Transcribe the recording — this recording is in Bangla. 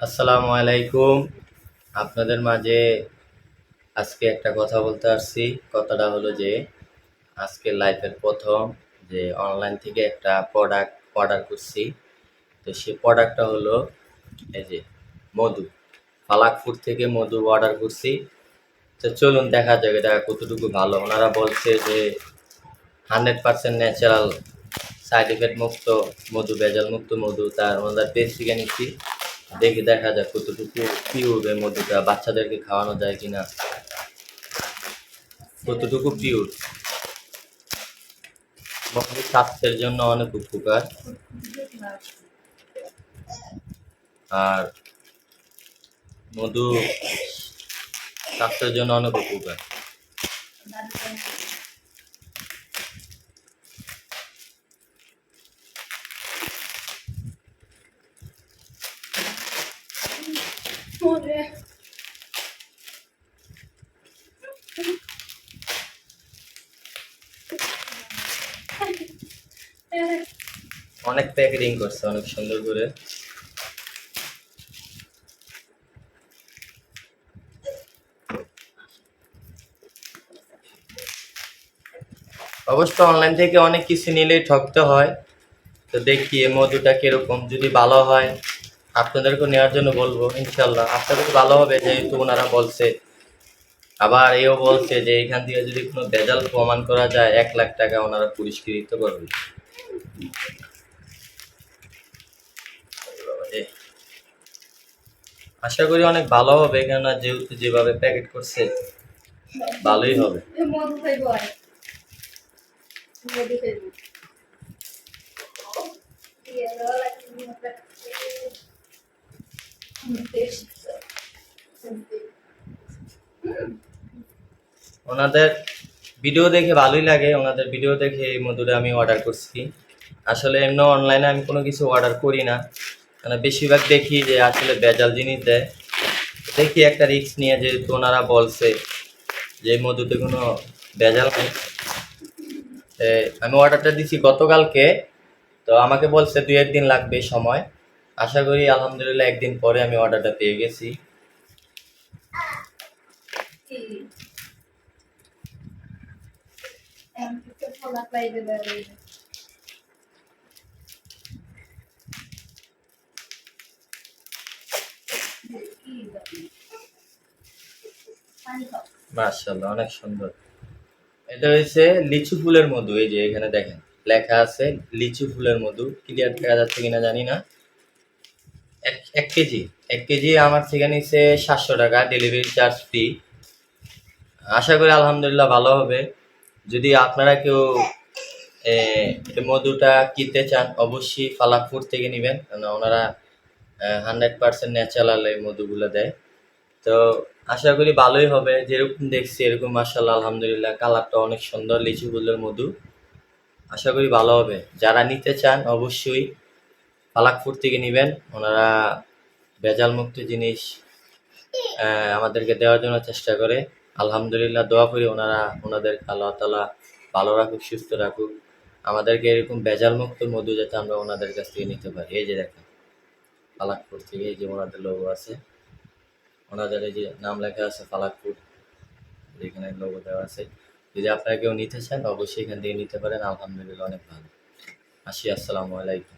আসসালামু আলাইকুম। আপনাদের মাঝে আজকে একটা কথা বলতে আসছি। কথাটা হলো যে, আজকে লাইফের প্রথম যে অনলাইন থেকে একটা প্রোডাক্ট অর্ডার করছি। তো সেই প্রোডাক্টটা হলো এই যে মধু। ফালাকপুর থেকে মধু অর্ডার করছি। তো চলুন দেখা যাক এটা কতটুকু ভালো। ওনারা বলছে যে hundred percent natural side effect মুক্ত মধু ভেজাল মুক্ত মধু, তার ওনাদের পেজ থেকে নিচ্ছি। দেখি দেখা যাক কতটুকু পিওর এই মধুটা বাচ্চাদেরকে খাওয়ানো যায় কিনা। কতটুকু পিওর স্বাস্থ্যের জন্য অনেক উপকার। আর মধু স্বাস্থ্যের জন্য অনেক উপকার। অনেক প্যাকেটিং করছে, অনেক সুন্দর করে। অবশ্য অনলাইন থেকে অনেক কিছু নিলেই ঠকতে হয়। তো দেখি মধুটা কীরকম, যদি ভালো হয়। আপনাদেরকে নেওয়ার জন্য বলব ইনশাল্লাহ আপনাদের ভালো হবে, যেহেতু ওনারা বলছে। আবার এও বলছে যে এখান থেকে যদি কোনো ভেজাল প্রমাণ করা যায়, এক লাখ টাকা ওনারা পুরস্কৃত করবে। আশা করি অনেক ভালো হবে, কেননা যেহেতু যেভাবে প্যাকেট করছে, ভালোই হবে খাইব আর মধু খাইব ওনাদের ভিডিও দেখে ভালোই লাগে। ওনাদের ভিডিও দেখে এই মধুটা আমি অর্ডার করছি। আসলে এমনি অনলাইনে আমি কোনো কিছু অর্ডার করি না। মানে বেশিরভাগ দেখি যে আসলে ভেজাল জিনিস দেয়। দেখি একটা রিস্ক নিয়ে যেহেতু ওনারা বলছে যে মধুতে কোনো ভেজাল নেই। আমি অর্ডারটা দিছি গতকালকে। তো আমাকে বলছে দু একদিন লাগবে সময়। আশা করি আলহামদুলিল্লাহ একদিন পরে আমি অর্ডারটা পেয়ে গেছি। মাশাআল্লাহ, অনেক সুন্দর। এটা হচ্ছে লিচু ফুলের মধু, এই যে এখানে দেখেন, লেখা আছে লিচু ফুলের মধু। ক্লিয়ার দেখা যাচ্ছে কিনা জানি না। এক কেজি এক কেজি আমার থেকে নিচ্ছে সাতশো টাকা ডেলিভারি চার্জ ফ্রি আশা করি আলহামদুলিল্লাহ ভালো হবে। যদি আপনারা কেউ মধুটা কিনতে চান, অবশ্যই ফালাকপুর থেকে নেবেন কেন ওনারা হান্ড্রেড পার্সেন্ট ন্যাচারাল এই মধুগুলো দেয়। তো আশা করি ভালোই হবে। যেরকম দেখছি, এরকম মাসাল্লাহ আলহামদুলিল্লাহ, কালারটা অনেক সুন্দর, লিচু ফুলের মধু। আশা করি ভালো হবে। যারা নিতে চান, অবশ্যই পালাকপুর থেকে নেবেন। ওনারা ভেজাল মুক্ত জিনিস আমাদেরকে দেওয়ার জন্য চেষ্টা করে। আলহামদুলিল্লাহ, দোয়া করি ওনারা ওনাদের আল্লাহ তালা ভালো রাখুক, সুস্থ রাখুক। আমাদেরকে এরকম ভেজাল মুক্ত মধু যাতে আমরা ওনাদের কাছ থেকে নিতে পারি। এই যে দেখেন, পালাকপুর থেকে এই যে ওনাদের লোগো আছে। ওনাদের এই যে নাম লেখা আছে ফালাকপুর এখানে লোগো দেওয়া আছে। যদি আপনারা কেউ নিতে চান, অবশ্যই এখান থেকে নিতে পারেন। আলহামদুলিল্লাহ, অনেক ভালো। আসি, আসসালামু আলাইকুম।